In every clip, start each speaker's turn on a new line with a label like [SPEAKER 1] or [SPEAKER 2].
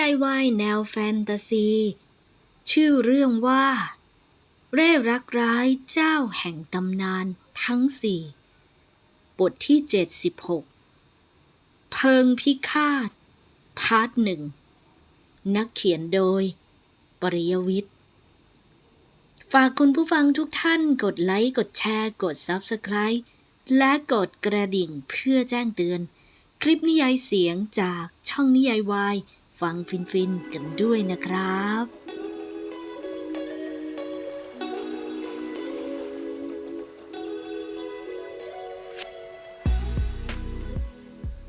[SPEAKER 1] ยายวายแนวแฟนตาซี ชื่อเรื่องว่า เร่รักร้ายเจ้าแห่งตำนานทั้งสี่บทที่ 76 เพิงพิฆาต พาร์ทหนึ่ง นักเขียนโดย ปริยวิทย์ ฝากคุณผู้ฟังทุกท่านกดไลค์ กดแชร์ กด Subscribe และกดกระดิ่งเพื่อแจ้งเตือน คลิปนิยายเสียงจากช่องนิยายวาย ฟังฟินๆกันด้วยนะครับ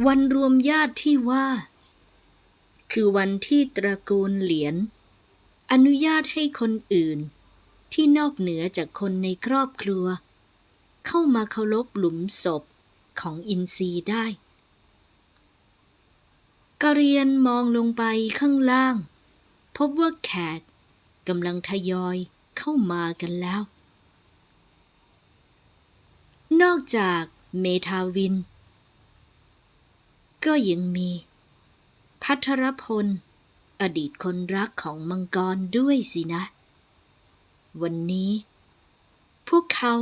[SPEAKER 1] วันรวมญาติที่ว่า คือวันที่ตระกูลเหรียญอนุญาตให้คนอื่น ที่นอกเหนือจากคนในครอบครัว เข้ามาเคารพหลุมศพของอินทรีได้ กะเรียนมองลงไปข้างล่าง พบว่าแขกกำลังทยอยเข้ามากันแล้ว นอกจากเมทาวิน ก็ยังมี พัทรพล อดีตคนรักของมังกรด้วยสินะ วันนี้ พวกเขา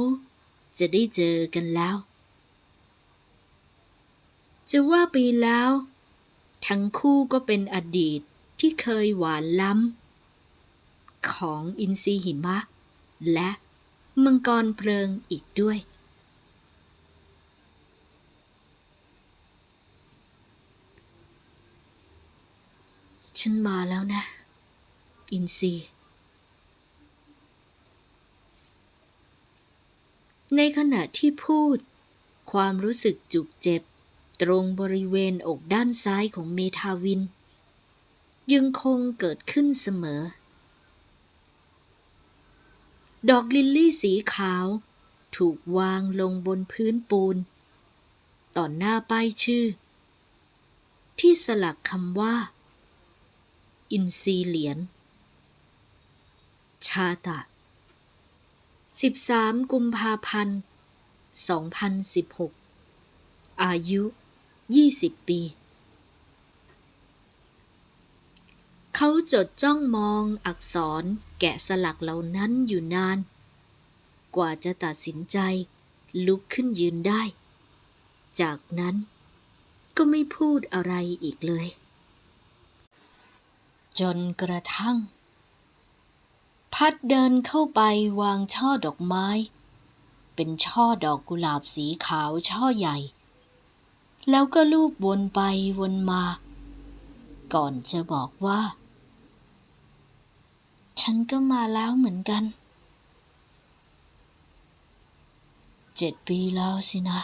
[SPEAKER 1] จะได้เจอกันแล้ว จะว่าไปแล้ว ทั้งคู่ก็เป็นอดีตที่เคยหวานล้ำ ของอินทรีหิมะ และมังกรเพลิงอีกด้วย ฉันมาแล้วนะ อินซีในขณะที่พูด ความรู้สึกจุกเจ็บ ตรงบริเวณอกด้านซ้ายของเมทาวิน ยังคงเกิดขึ้นเสมอ ดอกลิลลี่สีขาว ถูกวางลงบนพื้นปูน ต่อหน้าป้ายชื่อ ที่สลักคำว่า อินซีเหรียญชาตะ 13 กุมภาพันธ์ 2016 อายุ 20ปี เขาจดจ้องมองอักษรแกะสลักเหล่านั้นอยู่นาน กว่าจะตัดสินใจ ลุกขึ้นยืนได้ จากนั้นก็ไม่พูดอะไรอีกเลย จนกระทั่ง พัดเดินเข้าไปวางช่อดอกไม้ เป็นช่อดอกกุหลาบสีขาวช่อใหญ่ แล้วก็ลูบวนไปวนมา ก่อนจะบอกว่า ฉันก็มาแล้วเหมือนกัน เจ็ดปีแล้วสินะ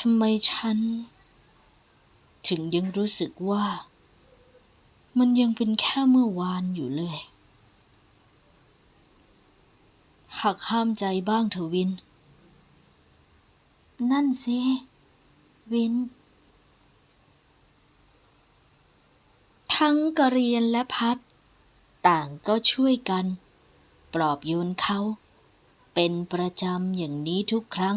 [SPEAKER 1] ทำไมฉัน ถึงยังรู้สึกว่า มันยังเป็นแค่เมื่อวานอยู่เลย หักห้ามใจบ้างเถอะวิน นั่นสิ วิน ทั้งกระเรียนและพัด ต่างก็ช่วยกัน ปลอบโยนเขา เป็นประจำอย่างนี้ทุกครั้ง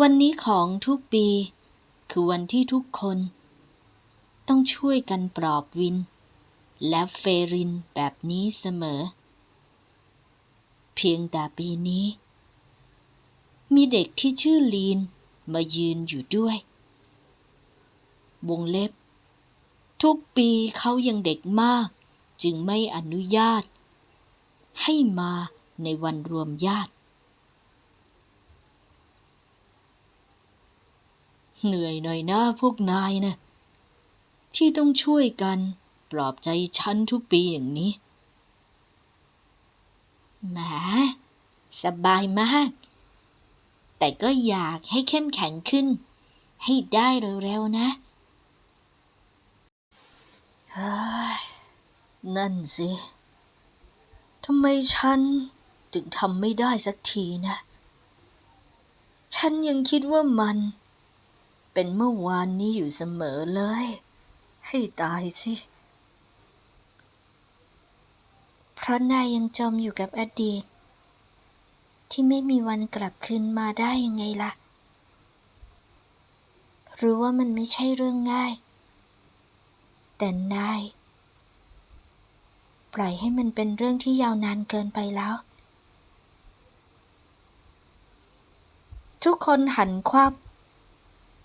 [SPEAKER 1] วันนี้ของทุกปี คือวันที่ทุกคน ต้องช่วยกันปลอบวิน และเฟรินแบบนี้เสมอ เพียงแต่ปีนี้ มีเด็กที่ชื่อลีน มายืนอยู่ด้วย วงเล็บ ทุกปีเขายังเด็กมาก จึงไม่อนุญาต ให้มาในวันรวมญาติ เหนื่อยหน่อยนะพวกนายนะ ที่ต้องช่วยกันปลอบใจฉันทุกปีอย่างนี้แหมสบายมาก แต่ก็อยากให้เข้มแข็งขึ้น ให้ได้เร็วๆนะเฮ้ยนั่นสิทำไมฉันถึงทำไม่ได้สักทีนะ ฉันยังคิดว่ามัน เป็นเมื่อวานนี้อยู่เสมอเลย ให้ตายสิ เพราะนายยังจมอยู่กับอดีต ที่ไม่มีวันกลับคืนมาได้ยังไงล่ะ รู้ว่ามันไม่ใช่เรื่องง่าย แต่นาย ปล่อยให้มันเป็นเรื่องที่ยาวนานเกินไปแล้ว ทุกคนหันควับ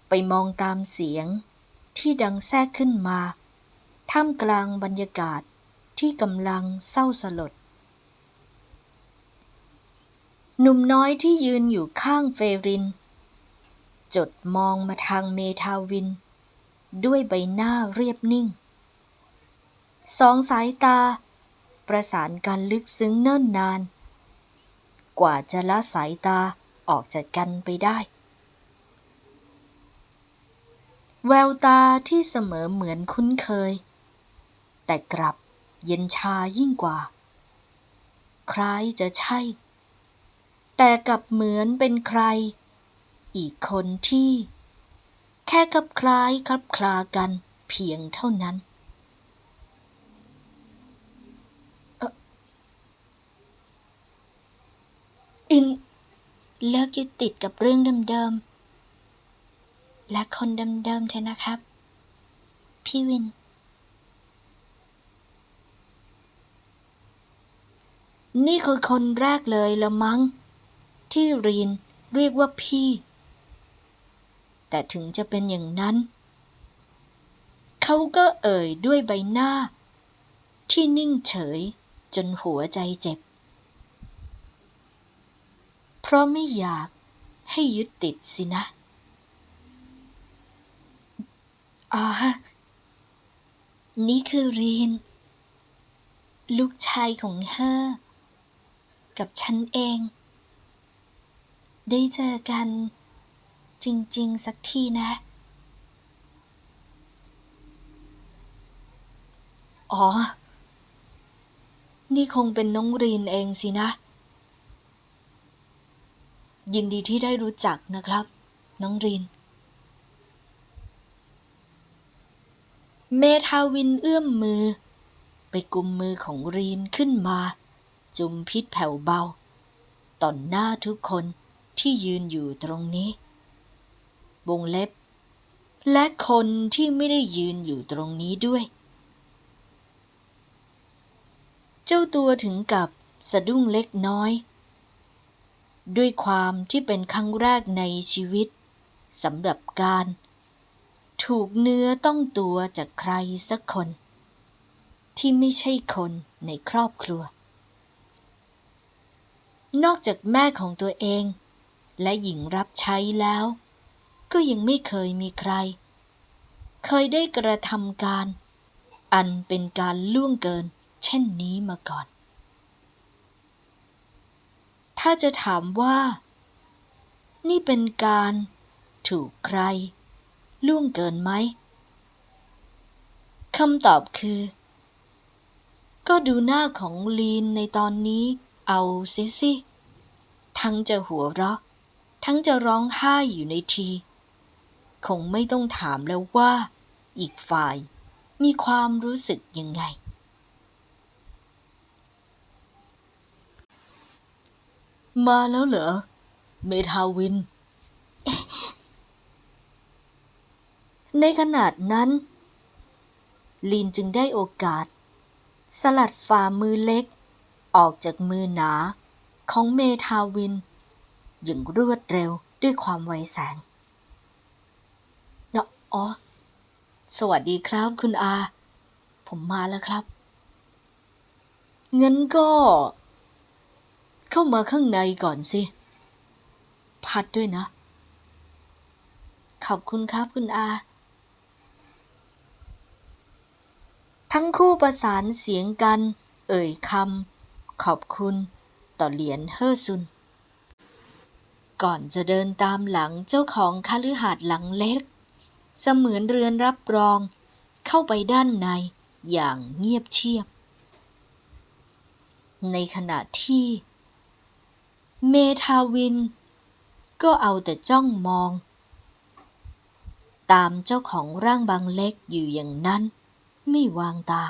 [SPEAKER 1] ไปมองตามเสียงที่ดังแทรกขึ้นมา ท่ามกลางบรรยากาศที่กำลังเศร้าสลด หนุ่มน้อยที่ยืนอยู่ข้างเฟริน จดมองมาทางเมทาวิน ด้วยใบหน้าเรียบนิ่ง สองสายตา ประสานกันลึกซึ้งเนิ่นนาน กว่าจะละสายตาออกจากกันไปได้ แววตาที่เสมอเหมือนคุ้นเคย แต่กลับเย็นชายิ่งกว่า คล้ายจะใช่ แต่กลับเหมือนเป็นใคร อีกคนที่ แค่คลับคล้ายคลับคลากันเพียงเท่านั้น อิน เลิกยึดติดกับเรื่องเดิมๆ และคนเดิมๆเถอะนะครับ พี่วินนี่คือคนแรกเลยละมั้ง ที่รีนเรียกว่าพี่ แต่ถึงจะเป็นอย่างนั้น เขาก็เอ่ยด้วยใบหน้า ที่นิ่งเฉยจนหัวใจเจ็บ เพราะไม่อยากให้ยึดติดสินะอ๋อนี่คือรีน ลูกชายของเธอกับฉันเอง ได้เจอกัน จริง ๆ สักทีนะ อ๋อ นี่คงเป็นน้องรีนเองสินะ ยินดีที่ได้รู้จักนะครับ น้องรีน เมทาวินเอื้อมมือ ไปกุมมือของรีนขึ้นมา จุมพิษแผ่วเบา ต่อหน้าทุกคน ที่ยืนอยู่ตรงนี้ วงเล็บ และคนที่ไม่ได้ยืนอยู่ตรงนี้ด้วย เจ้าตัวถึงกับสะดุ้งเล็กน้อย ด้วยความที่เป็นครั้งแรกในชีวิตสำหรับการ ถูกเนื้อต้องตัวจากใครสักคน ที่ไม่ใช่คนในครอบครัว นอกจากแม่ของตัวเอง และหญิงรับใช้แล้ว ก็ยังไม่เคยมีใคร เคยได้กระทำการ อันเป็นการล่วงเกิน เช่นนี้มาก่อน ถ้าจะถามว่า นี่เป็นการถูกใคร ล่วงเกินไหมคำตอบคือ ก็ดูหน้าของลีนในตอนนี้เอาเสียสิทั้งจะหัวเราะ ทั้งจะร้องไห้อยู่ในที คงไม่ต้องถามแล้วว่า อีกฝ่ายมีความรู้สึกยังไง มาแล้วเหรอ เมทาวิน ในขนาดนั้น ลีนจึงได้โอกาส สลัดฝ่ามือเล็ก ออกจากมือหนาของเมทาวิน อย่างรวดเร็วด้วยความไวแสงอ๋อ สวัสดีครับคุณอา ผมมาแล้วครับ งั้นก็ เข้ามาข้างในก่อนสิ พัดด้วยนะ ขอบคุณครับคุณอา ทั้งคู่ประสานเสียงกัน เอ่ยคำขอบคุณต่อเหรียญเฮอร์ซุน ก่อนจะเดินตามหลังเจ้าของคฤหาสน์หลังเล็ก เสมือนเรือนรับรอง เข้าไปด้านในอย่างเงียบเชียบ ในขณะที่ เมทาวิน ก็เอาแต่จ้องมอง ตามเจ้าของร่างบางเล็กอยู่อย่างนั้น ไม่วางตา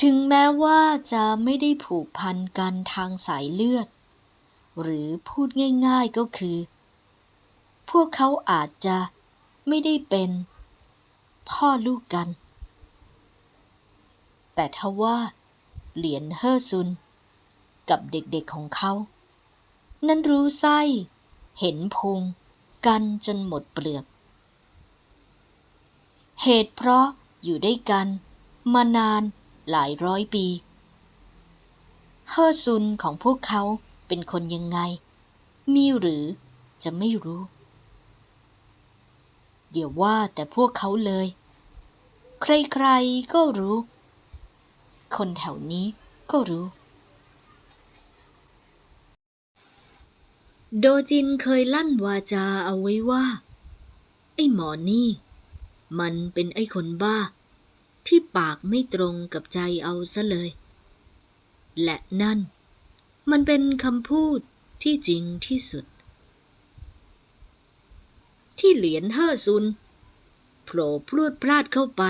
[SPEAKER 1] ถึงแม้ว่าจะไม่ได้ผูกพันกันทางสายเลือด หรือพูดง่ายๆก็คือ พวกเขาอาจจะไม่ได้เป็น พ่อลูกกัน แต่ทว่า เหรียญเฮอซุน กับเด็กๆของเขา นั้นรู้ไส้ เห็นพุงกันจนหมดเปลือก เหตุเพราะอยู่ด้วยกัน มานาน หลายร้อยปีเฮอซุนของพวกเขาเป็นคนยังไง มีหรือจะไม่รู้ เดี๋ยวว่าแต่พวกเขาเลย ใครๆก็รู้ คนแถวนี้ก็รู้ โดจินเคยลั่นวาจาเอาไว้ว่า ไอ้หมอนี่ มันเป็นไอ้คนบ้า ที่ปากไม่ตรงกับใจเอาซะเลย และนั่น มันเป็นคำพูดที่จริงที่สุด ที่เหรียญเฮอซุนโผล่พรวดพลาดเข้าไป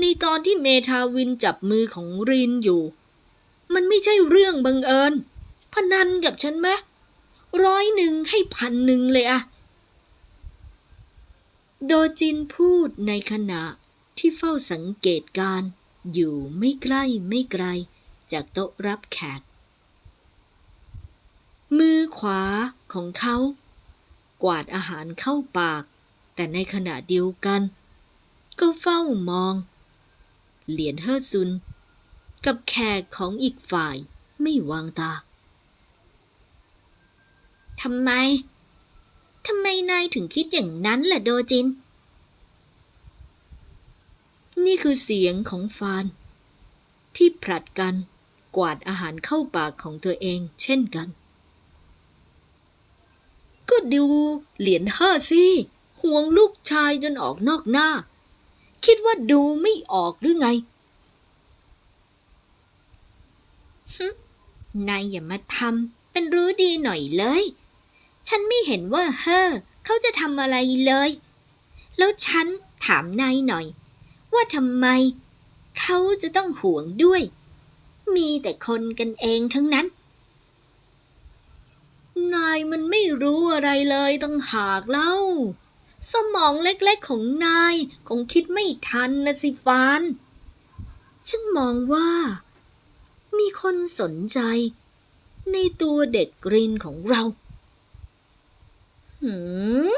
[SPEAKER 1] ในตอนที่เมทาวินจับมือของรินอยู่ มันไม่ใช่เรื่องบังเอิญ พนันกับฉันไหมร้อยหนึ่งให้พันหนึ่งเลยอะโดจินพูดในขณะ ที่เฝ้าสังเกตการอยู่ไม่ใกล้ไม่ไกล จากโต๊ะรับแขก มือขวาของเขา กวาดอาหารเข้าปาก แต่ในขณะเดียวกัน ก็เฝ้ามอง เหรียญเฮอซุน กับแขกของอีกฝ่ายไม่วางตาทำไม ทำไมนายถึงคิดอย่างนั้นล่ะโดจิน นี่คือเสียงของฟาน ที่ผลัดกันกวาดอาหารเข้าปากของตัวเองเช่นกัน ก็ดูเหรียญห้าสิห่วงลูกชายจนออกนอกหน้า คิดว่าดูไม่ออกหรือไงนายอย่ามาทำเป็นรู้ดีหน่อยเลย ฉันไม่เห็นว่าเฮอเขาจะทำอะไรเลย แล้วฉันถามนายหน่อย ว่าทำไม เขาจะต้องห่วงด้วย มีแต่คนกันเองทั้งนั้น นายมันไม่รู้อะไรเลยตั้งหากเล่า สมองเล็กๆของนายคงคิดไม่ทันนะสิฟาน ฉันมองว่า มีคนสนใจ ในตัวเด็กกรีนของเรา หืม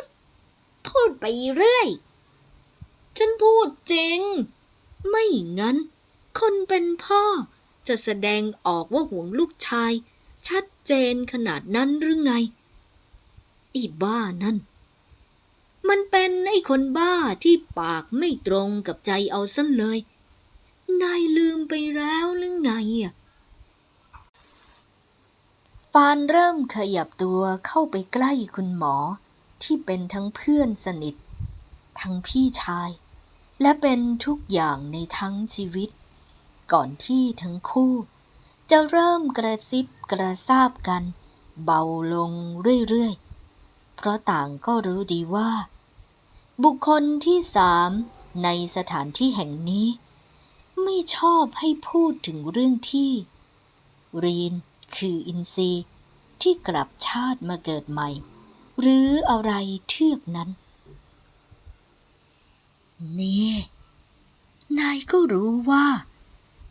[SPEAKER 1] พูดไปเรื่อย ฉันพูดจริง ไม่งั้น คนเป็นพ่อจะแสดงออกว่าห่วงลูกชาย ชัดเจนขนาดนั้นหรือไงไอ้บ้านั่น มันเป็นไอ้คนบ้าที่ปากไม่ตรงกับใจเอาซะเลย นายลืมไปแล้วหรือไงอะฟานเริ่มขยับตัวเข้าไปใกล้คุณหมอที่เป็นทั้งเพื่อนสนิท ทั้งพี่ชาย และเป็นทุกอย่างในทั้งชีวิต ก่อนที่ทั้งคู่ จะเริ่มกระซิบกระซาบกัน เบาลงเรื่อยๆ เพราะต่างก็รู้ดีว่า บุคคลที่สามในสถานที่แห่งนี้ ไม่ชอบให้พูดถึงเรื่องที่ รีนคืออินทรีที่กลับชาติมาเกิดใหม่ หรืออะไรเทือกนั้น นี่ นายก็รู้ว่า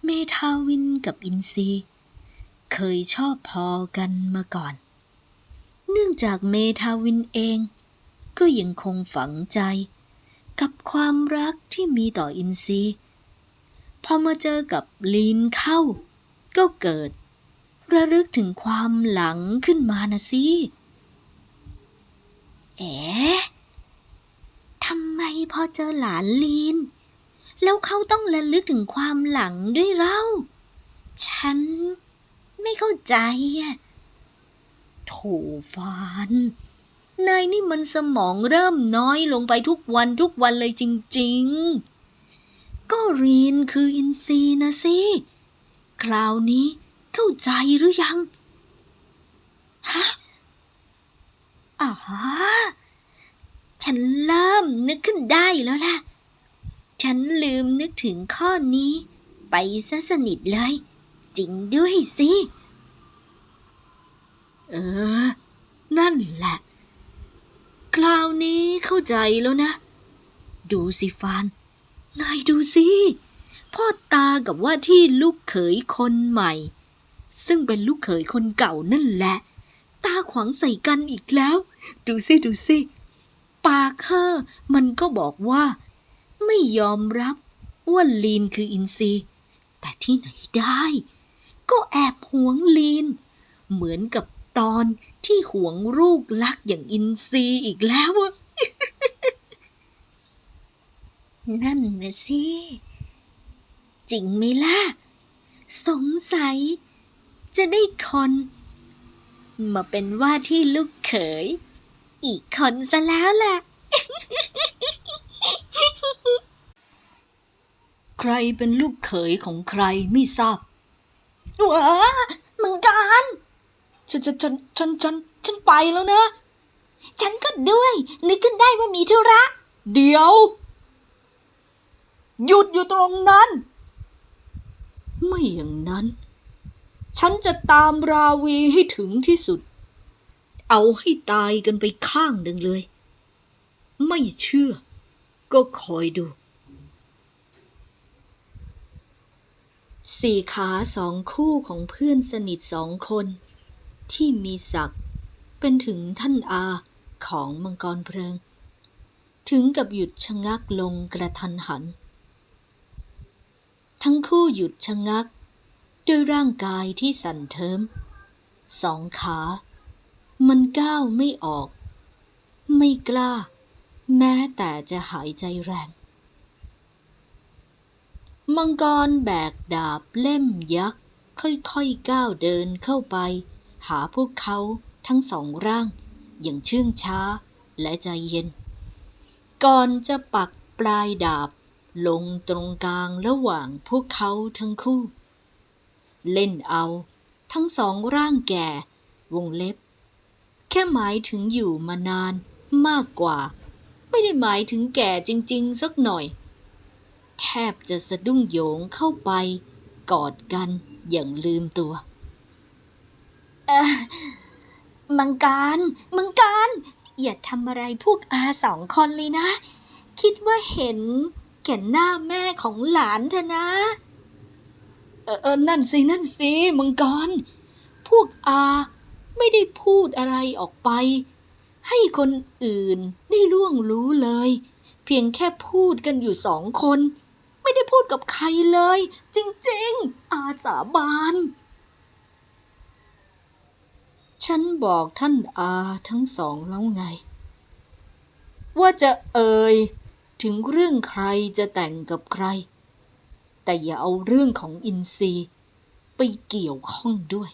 [SPEAKER 1] เมทาวินกับอินทรีเคยชอบพอกันมาก่อน เนื่องจากเมทาวินเอง ก็ยังคงฝังใจ กับความรักที่มีต่ออินทรีพอมาเจอกับลีนเข้า ก็เกิด ระลึกถึงความหลังขึ้นมานะสิเอ๋ ทำไมพอเจอหลานลีน แล้วเขาต้องระลึกถึงความหลังด้วยเล่าฉันไม่เข้าใจอะโถฟานนายนี่มันสมองเริ่มน้อยลงไปทุกวันทุกวันเลยจริง ๆ ก็รีนคืออินทรีนะสิ คราวนี้เข้าใจหรือยัง ฮะอ๋อ ฉันเริ่มนึกขึ้นได้แล้วล่ะ ฉันลืมนึกถึงข้อนี้ ไปซะสนิทเลย จริงด้วยสิ เออ นั่นแหละ คราวนี้เข้าใจแล้วนะ ดูสิฟาน นายดูสิ พ่อตากับว่าที่ลูกเขยคนใหม่ ซึ่งเป็นลูกเขยคนเก่านั่นแหละ ตาขวางใส่กันอีกแล้ว ดูสิ ดูสิ ปากเฮอมันก็บอกว่า ไม่ยอมรับว่าลีนคืออินทรีย์แต่ที่ไหนได้ ก็แอบหวงลีน เหมือนกับตอนที่หวงลูกลักอย่างอินทรีย์อีกแล้ว นั่นนะสิ จริงไหมล่ะ สงสัย จะได้คน มาเป็นว่าที่ลูกเขย อีกคนซะแล้วล่ะ ใครเป็นลูกเขยของใครไม่ทราบว้ามังการฉันฉันฉันฉันฉันฉันไปแล้วนะ ฉันก็ด้วย นึกขึ้นได้ว่ามีธุระ เดี๋ยว หยุดอยู่ตรงนั้น ไม่อย่างนั้น ฉันจะตามราวีให้ถึงที่สุด เอาให้ตายกันไปข้างหนึ่งเลย ไม่เชื่อ ก็คอยดู สี่ขาสองคู่ของเพื่อนสนิทสองคน ที่มีศักดิ์เป็นถึงท่านอาของมังกรเพลิง ถึงกับหยุดชะงักลงกระทันหัน ทั้งคู่หยุดชะงัก ด้วยร่างกายที่สั่นเทิมสองขา มันก้าวไม่ออก ไม่กล้า แม้แต่จะหายใจแรง มังกรแบกดาบเล่มยักษ์ ค่อยๆก้าวเดินเข้าไป หาพวกเขาทั้งสองร่าง อย่างเชื่องช้าและใจเย็น ก่อนจะปักปลายดาบลงตรงกลางระหว่างพวกเขาทั้งคู่ เล่นเอา ทั้งสองร่างแก่ วงเล็บ แค่หมายถึงอยู่มานานมากกว่า ไม่ได้หมายถึงแก่จริง ๆ สักหน่อย แทบจะสะดุ้งโยงเข้าไป กอดกันอย่างลืมตัวเออมังการมังการอย่าทำอะไรพวกอาสองคนเลยนะ คิดว่าเห็นแก่หน้าแม่ของหลานเธอนะ เออเออนั่นสิ นั่นสิ มังกร พวกอา ไม่ได้พูดอะไรออกไป ให้คนอื่นได้ร่วงรู้เลย เพียงแค่พูดกันอยู่สองคน ไม่ได้พูดกับใครเลย จริงๆ อาสาบานฉันบอกท่านอาทั้งสองแล้วไง ว่าจะเอ่ยถึงเรื่องใครจะแต่งกับใคร แต่อย่าเอาเรื่องของอินทรีย์ไปเกี่ยวข้องด้วย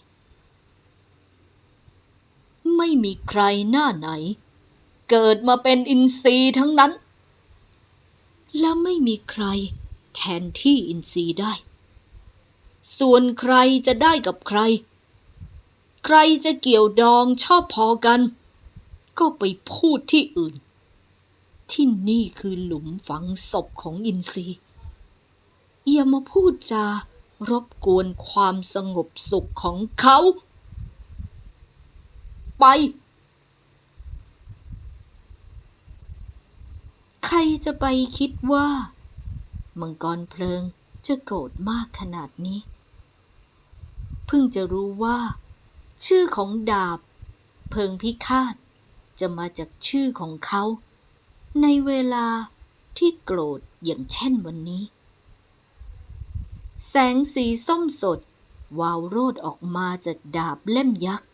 [SPEAKER 1] ไม่มีใครหน้าไหน เกิดมาเป็นอินทรีย์ทั้งนั้น และไม่มีใครแทนที่อินทรีย์ได้ ส่วนใครจะได้กับใคร ใครจะเกี่ยวดองชอบพอกัน ก็ไปพูดที่อื่น ที่นี่คือหลุมฝังศพของอินทรีย์อย่ามาพูดจารบกวนความสงบสุขของเขา ไป ใครจะไปคิดว่า มังกรเพลิงจะโกรธมากขนาดนี้ เพิ่งจะรู้ว่า ชื่อของดาบ เพิงพิฆาต จะมาจากชื่อของเขา ในเวลาที่โกรธอย่างเช่นวันนี้ แสงสีส้มสด วาวโรดออกมาจากดาบเล่มยักษ์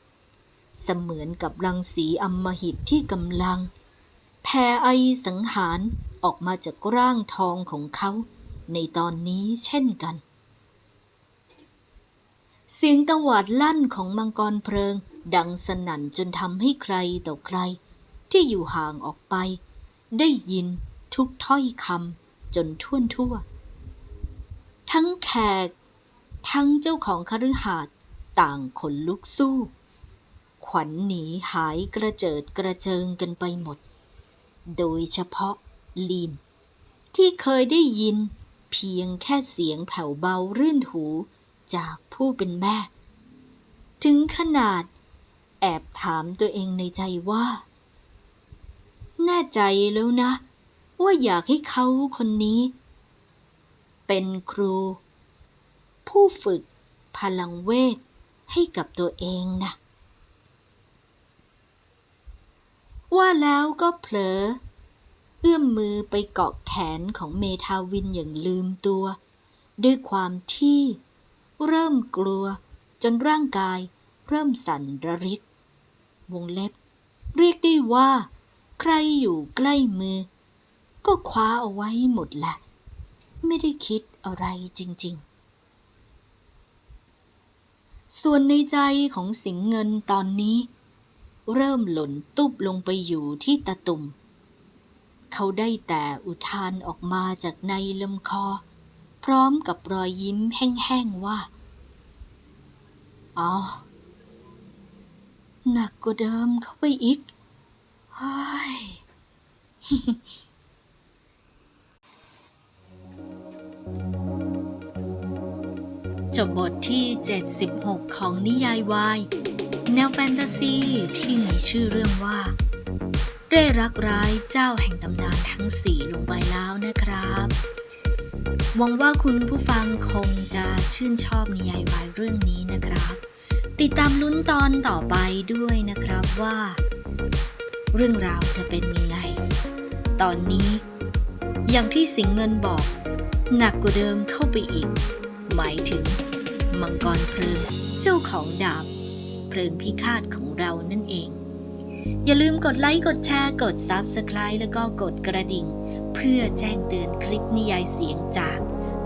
[SPEAKER 1] เสมือนกับรังสีอำมหิตที่กำลัง แผ่ไอสังหารออกมาจากร่างทองของเขา ในตอนนี้เช่นกัน เสียงตวาดลั่นของมังกรเพลิง ดังสนั่นจนทำให้ใครต่อใคร ที่อยู่ห่างออกไป ได้ยินทุกถ้อยคำจนท่วนทั่ว ทั้งแขก ทั้งเจ้าของคฤหาสน์ต่างขนลุกสู้ ขวัญหนีหายกระเจิดกระเจิงกันไปหมด โดยเฉพาะลีน ที่เคยได้ยินเพียงแค่เสียงแผ่วเบารื่นหูจากผู้เป็นแม่ ถึงขนาดแอบถามตัวเองในใจว่า แน่ใจแล้วนะ ว่าอยากให้เขาคนนี้ เป็นครู ผู้ฝึกพลังเวทให้กับตัวเองนะ ว่าแล้วก็เผลอ เอื้อมมือไปเกาะแขนของเมทาวินอย่างลืมตัว ด้วยความที่ เริ่มกลัวจนร่างกายเริ่มสั่นระริก วงเล็บ เรียกได้ว่า ใครอยู่ใกล้มือ ก็คว้าเอาไว้หมดแหละ ไม่ได้คิดอะไรจริง ๆส่วนในใจของสิงเงินตอนนี้ เริ่มหล่นตุบลงไปอยู่ที่ตะตุ่ม เขาได้แต่อุทานออกมาจากในลำคอ พร้อมกับรอยยิ้มแห้งๆว่า อ๋อ หนักกว่าเดิมเข้าไปอีกเฮ้ยจบบทที่ 76 ของนิยายวาย แนวแฟนตาซีที่มีชื่อเรื่องว่า เร่รักร้ายเจ้าแห่งตำนานทั้งสี่ลงไปแล้วนะครับหวังว่าคุณผู้ฟังคงจะชื่นชอบนิยายวายเรื่องนี้นะครับ ติดตามลุ้นตอนต่อไปด้วยนะครับว่า เรื่องราวจะเป็นยังไง ตอนนี้ อย่างที่สิงเงินบอก หนักกว่าเดิมเข้าไปอีก หมายถึง มังกรเพลิงเจ้าของดาบ เพลิงพิฆาตของเรานั่นเอง อย่าลืมกดไลค์กดแชร์กด Subscribe แล้วก็กดกระดิ่ง เพื่อแจ้งเตือนคลิปนิยายเสียงจาก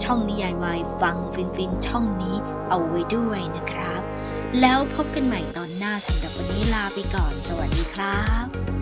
[SPEAKER 1] ช่องนิยายวายฟังฟินฟินช่องนี้เอาไว้ด้วยนะครับ แล้วพบกันใหม่ตอนหน้าสำหรับวันนี้ลาไปก่อน สวัสดีครับ